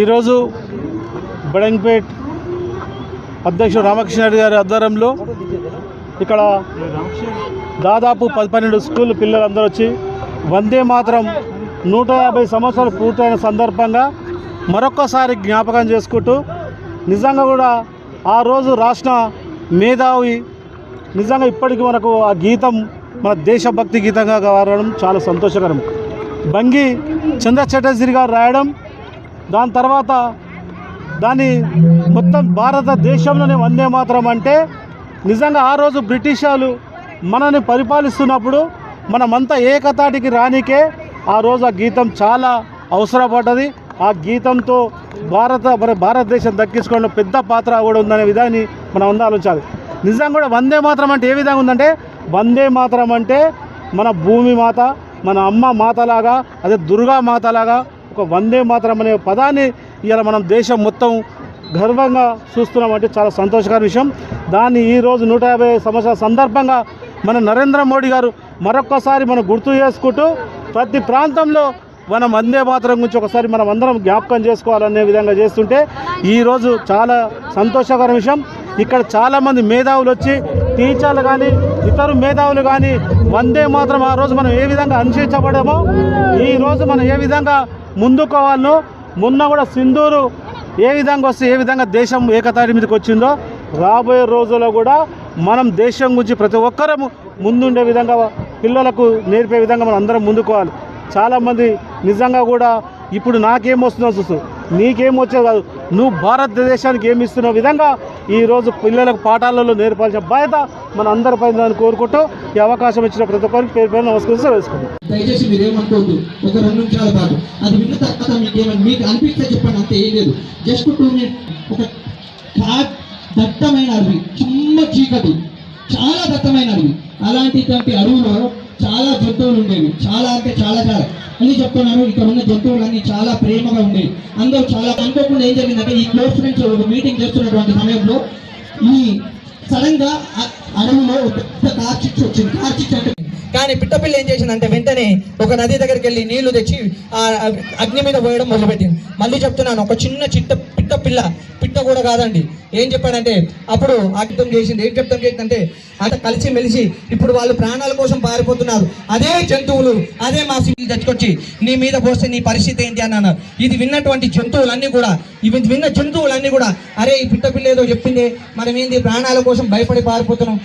ఈరోజు బడంగ్పేట్ అధ్యక్షుడు రామకృష్ణారెడ్డి గారి ఆధ్వర్యంలో ఇక్కడ దాదాపు పది పన్నెండు స్కూల్ పిల్లలందరూ వచ్చి వందే మాత్రం నూట యాభై సంవత్సరాలు పూర్తయిన సందర్భంగా మరొక్కసారి జ్ఞాపకం చేసుకుంటూ నిజంగా కూడా ఆ రోజు రాసిన మేధావి నిజంగా ఇప్పటికీ మనకు ఆ గీతం మన దేశభక్తి గీతంగా కావడం చాలా సంతోషకరం. బంగి చంద్ర చటర్జీ గారు రాయడం దాని తర్వాత దాని మొత్తం భారతదేశంలోనే వందే మాత్రం అంటే నిజంగా ఆ రోజు బ్రిటిష్ వాళ్ళు మనని పరిపాలిస్తున్నప్పుడు మనమంతా ఏకతాటికి రానికే ఆ రోజు ఆ గీతం చాలా అవసరపడ్డది. ఆ గీతంతో భారత మన భారతదేశం దక్కించుకోవడం పెద్ద పాత్ర కూడా ఉందనే విధాన్ని మనం అందరూ ఆలోచించాలి. నిజంగా కూడా వందే మాత్రం అంటే ఏ విధంగా ఉందంటే వందే మాత్రం అంటే మన భూమి మాత మన అమ్మ మాతలాగా అదే దుర్గా మాతలాగా ఒక వందే మాత్రం అనే పదాన్ని ఇలా మనం దేశం మొత్తం గర్వంగా చూస్తున్నాం అంటే చాలా సంతోషకర విషయం. దాన్ని ఈరోజు నూట యాభై సంవత్సరాల సందర్భంగా మన నరేంద్ర మోడీ గారు మరొక్కసారి మనం గుర్తు చేసుకుంటూ ప్రతి ప్రాంతంలో మనం వందే మాత్రం గురించి ఒకసారి మనం అందరం జ్ఞాపకం చేసుకోవాలనే విధంగా చేస్తుంటే ఈరోజు చాలా సంతోషకర విషయం. ఇక్కడ చాలామంది మేధావులు వచ్చి టీచర్లు కానీ ఇతర మేధావులు కానీ వందే మాత్రం ఆ రోజు మనం ఏ విధంగా అనుసరించబడమో ఈరోజు మనం ఏ విధంగా ముందుకోవాలను మొన్న కూడా సింధూరు ఏ విధంగా వస్తే ఏ విధంగా దేశం ఏకతాటి మీదకి వచ్చిందో రాబోయే రోజుల్లో కూడా మనం దేశం గురించి ప్రతి ఒక్కరము ముందుండే విధంగా పిల్లలకు నేర్పే విధంగా మనం అందరం ముందుకోవాలి. చాలామంది నిజంగా కూడా ఇప్పుడు నాకేం వస్తుందో చూస్తూ నీకేం వచ్చేది కాదు. నువ్వు భారతదేశానికి ఏమి ఇస్తున్న విధంగా ఈరోజు పిల్లలకు పాఠాలలో నేర్పాల్సిన బాధ్యత మన అందరిపై దాన్ని కోరుకుంటూ ఈ అవకాశం ఇచ్చిన ప్రతి ఒక్కరికి పేరు పేరు నమస్కరిస్తూ వేసుకుంటాం దయచేసి మీరు ఏమనుకోవద్దు. ఒక రెండు నిమిషాల పాటు. అది విన్న తర్వాత మీకు ఏమని మీకు అనిపిస్తే చెప్పండి. అంతే ఏం లేదు. జస్ట్ టూ మినిట్ ఒక దట్టమైన అడవి. చిన్న చీకటి. చాలా దట్టమైన అడవి. అలాంటిటువంటి అడవిలో చాలా జంతువులు ఉండేవి. చాలా అంటే చాలా చాలా. అని చెప్తున్నాను ఇక్కడ ఉన్న జంతువులన్నీ చాలా ప్రేమగా ఉండేవి. అందరూ చాలా అనుకోకుండా ఏం జరిగిందంటే ఈ క్లోజ్ ఫ్రెండ్స్ ఒక మీటింగ్ చేస్తున్నటువంటి సమయంలో ఈ సడన్గా అడవిలో పెద్ద కార్చిచ్చు వచ్చింది. కార్చిచ్చు అంటే కానీ పిట్టపిల్లి ఏం చేసిందంటే వెంటనే ఒక నది దగ్గరికి వెళ్ళి నీళ్ళు తెచ్చి ఆ అగ్ని మీద పోయడం మొదలుపెట్టింది. మళ్ళీ చెప్తున్నాను ఒక చిన్న చిట్ట పిట్ట పిల్ల పిట్ట కూడా కాదండి. ఏం చెప్పాడంటే అప్పుడు అర్థం చేసింది. ఏం చెప్తాం చేసిందంటే అంత కలిసి మెలిసి ఇప్పుడు వాళ్ళు ప్రాణాల కోసం పారిపోతున్నారు. అదే జంతువులు అదే మా సిటీ తెచ్చుకొచ్చి నీ మీద పోస్తే నీ పరిస్థితి ఏంటి అని అన్నారు ఇది విన్నటువంటి జంతువులన్నీ కూడా ఇవి విన్న జంతువులన్నీ కూడా అరే ఈ పిట్ట పిల్ల ఏదో చెప్పింది మనం ఏంది ప్రాణాల కోసం భయపడి పారిపోతున్నాం.